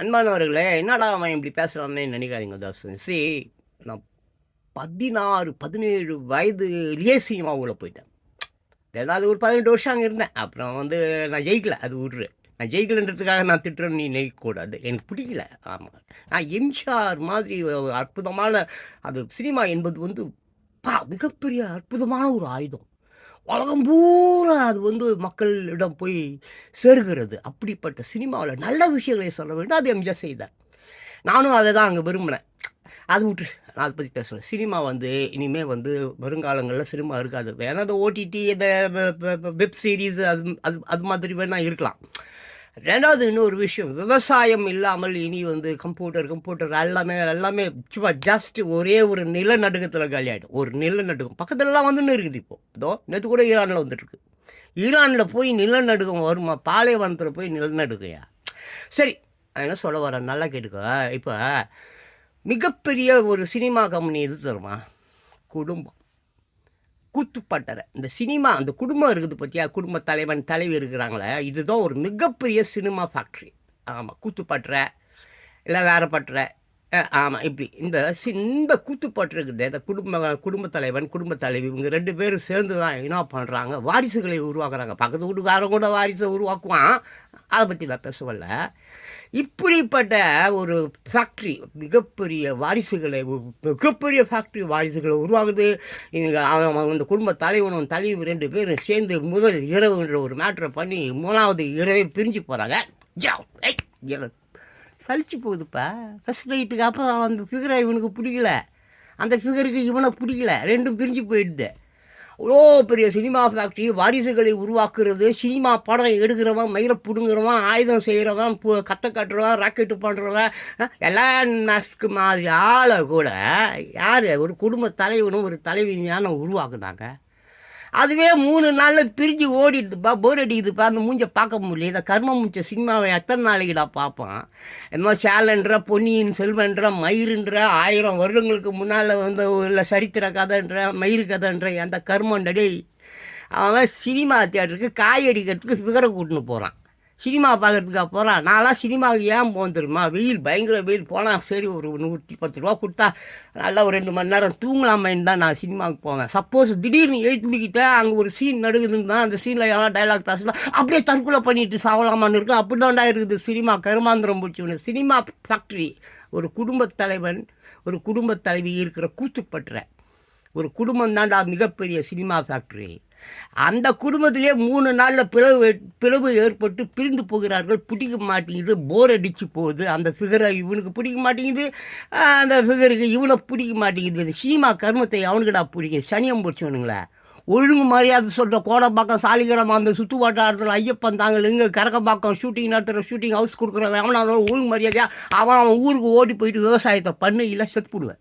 அன்பானவர்களே என்னடா அவன் இப்படி பேசுகிறான்னு நினைக்காதீங்க தாசன் சி நான் பதினாறு பதினேழு வயதுலேயே சினிமாவுக்குள்ள போயிட்டேன். ஏதாவது ஒரு பதினெட்டு வருஷம் அங்கே இருந்தேன். அப்புறம் வந்து நான் ஜெயிக்கலை அது விட்ரு நான் ஜெயிக்கலன்றதுக்காக நான் திட்டுறேன்னு நீ நினைக்கக்கூடாது. எனக்கு பிடிக்கல. ஆமாம் நான் எம்ஜிஆர் மாதிரி ஒரு அற்புதமான அது சினிமா என்பது வந்து பா மிகப்பெரிய அற்புதமான ஒரு ஆயுதம். உலகம் பூரா அது வந்து மக்களிடம் போய் சேருகிறது. அப்படிப்பட்ட சினிமாவில் நல்ல விஷயங்களை சொல்ல வேண்டும். அது எம்ஜிஆர் செய்தார். நானும் அதை தான் அங்கே விரும்பினேன். அது விட்டு நான் அதை பற்றி பேசுகிறேன் சினிமா வந்து இனிமேல் வந்து வருங்காலங்களில் சினிமா இருக்காது. வேணால் அந்த ஓடிடி இந்த வெப் சீரிஸ் அது அது அது மாதிரி வேணால் இருக்கலாம். ரெண்டாவது இன்னொரு விஷயம் விவசாயம் இல்லாமல் இனி வந்து கம்ப்யூட்டர் கம்ப்யூட்டர் எல்லாமே எல்லாமே சும்மா ஜஸ்ட் ஒரே ஒரு நிலநடுக்கத்தில் காலியாகிடும் ஒரு நிலநடுக்கம். பக்கத்துலலாம் வந்துன்னு இருக்குது இப்போது இதோ நேற்று கூட ஈரானில் வந்துட்டுருக்கு. ஈரானில் போய் நிலநடுக்கம் வருமா? பாலைவனத்தில் போய் நிலநடுக்கையா? சரி என்ன சொல்ல வரேன்? நல்லா கேட்டுக்கோ. இப்போ மிகப்பெரிய ஒரு சினிமா கம்பெனி எது தருமா குடும்பம். கூத்துப்பாட்டரை. இந்த சினிமா அந்த குடும்பம் இருக்குது பார்த்தியா குடும்ப தலைவன் தலைவி இருக்கிறாங்களே இதுதான் ஒரு மிகப்பெரிய சினிமா ஃபேக்ட்ரி ஆமாம் கூத்துப்பட்டறை இல்லை வேறு பட்டறை ஆமாம் இப்படி. இந்த சி இந்த கூத்துப்பட்டு இருக்குது. இந்த குடும்ப குடும்ப தலைவன் குடும்ப தலைவி இவங்க ரெண்டு பேரும் சேர்ந்து தான் என்ன பண்ணுறாங்க வாரிசுகளை உருவாக்குறாங்க. பக்கத்து வீட்டுக்காரன் கூட வாரிசை உருவாக்குவான். அதை பற்றி நான் பேசவில்ல இப்படிப்பட்ட ஒரு ஃபேக்ட்ரி மிகப்பெரிய வாரிசுகளை மிகப்பெரிய ஃபேக்ட்ரி வாரிசுகளை உருவாகுது இவங்க அவன் அவன் குடும்ப தலைவனும் தலைவி ரெண்டு பேரும் சேர்ந்து முதல் இரவுன்ற ஒரு மேட்ரை பண்ணி மூணாவது இரவே பிரிஞ்சு போகிறாங்க சலிச்சு போகுதுப்பா. ஃபஸ்ட் நைட்டுக்கு அப்புறம் அந்த ஃபிகரை இவனுக்கு பிடிக்கல. அந்த ஃபிகருக்கு இவனை பிடிக்கல. ரெண்டும் பிரிஞ்சு போயிடுது. அவ்வளோ பெரிய சினிமா ஃபேக்ட்ரி வாரிசுகளை உருவாக்குறது சினிமா படம் எடுக்கிறவன் மயிரை பிடுங்குறவன் ஆயுதம் செய்கிறவன் பு கத்தை கட்டுறவன் ராக்கெட்டு பண்ணுறவன் எல்லாம் நஸ்க்கு மாதிரி ஆளை கூட யார்? ஒரு குடும்ப தலைவனும் ஒரு தலைவியான உருவாக்குனாங்க. அதுவே மூணு நாளில் பிரிஞ்சு ஓடிடுதுப்பா போர் அடிக்குதுப்பா அந்த மூஞ்சை பார்க்க முடியல. இந்த கர்ம மூச்ச சினிமாவை எத்தனை நாளைக்குடா பார்ப்பான்? என்னமோ சேலன்ற பொன்னியின் செல்வன்ற மயிருன்ற ஆயிரம் வருடங்களுக்கு முன்னால் வந்து உள்ள சரித்திர கதைன்ற மயிறு கதைன்ற அந்த கர்மண்டடி அவன் சினிமா தியேட்டருக்கு காய் அடிக்கிறதுக்கு ஃபிகரை கூட்டின்னு போகிறான் சினிமா பார்க்கறதுக்கா போகிறான் நான்லாம் சினிமாவுக்கு ஏன் போகணும் தெரியுமா? வெயில் பயங்கர வெயில். போனால் சரி ஒரு நூற்றி பத்து ரூபா கொடுத்தா நல்லா ஒரு ரெண்டு மணி நேரம் தூங்கலாமேன்னு தான் நான் சினிமாவுக்கு போவேன். சப்போஸ் திடீர்னு எழுத்துக்கிட்டேன் அங்கே ஒரு சீன் நடுக்குதுன்னு தான் அந்த சீனில் எவ்வளோ டைலாக் பேசலாம் அப்படியே தற்கொலை பண்ணிட்டு சாவலாமான்னு இருக்கு. அப்படி தான்டா இருக்குது சினிமா கருமாந்திரம் பிடிச்சவனு சினிமா ஃபேக்ட்ரி ஒரு குடும்பத் தலைவன் ஒரு குடும்பத் தலைவி இருக்கிற கூத்துப்பற்ற ஒரு குடும்பம் தான்டா மிகப்பெரிய சினிமா ஃபேக்ட்ரி அந்த குடும்பத்திலே மூணு நாளில் பிளவு பிளவு ஏற்பட்டு பிரிந்து போகிறார்கள். பிடிக்க மாட்டேங்குது. போர் அடித்து போகுது. அந்த ஃபிகரை இவனுக்கு பிடிக்க மாட்டேங்குது. அந்த ஃபிகருக்கு இவனை பிடிக்க மாட்டேங்குது. சீமா சினிமா கர்மத்தை அவனுக்குடா பிடிக்கும். சனியம் பிடிச்சவனுங்களே ஒழுங்கு மரியாதை சொல்கிற கோடம்பாக்கம் சாலிகிரம் அந்த சுற்று வட்டாரத்தில் ஐயப்பன் தாங்கள் இங்கே கரக்கம்பாக்கம் ஷூட்டிங் நடத்துகிற ஷூட்டிங் ஹவுஸ் கொடுக்குறவன். அவனாலும் ஒழுங்கு மரியாதையாக அவன் அவன் ஊருக்கு ஓடி போயிட்டு விவசாயத்தை பண்ணு இல்லை செத்துப்பிடுவேன்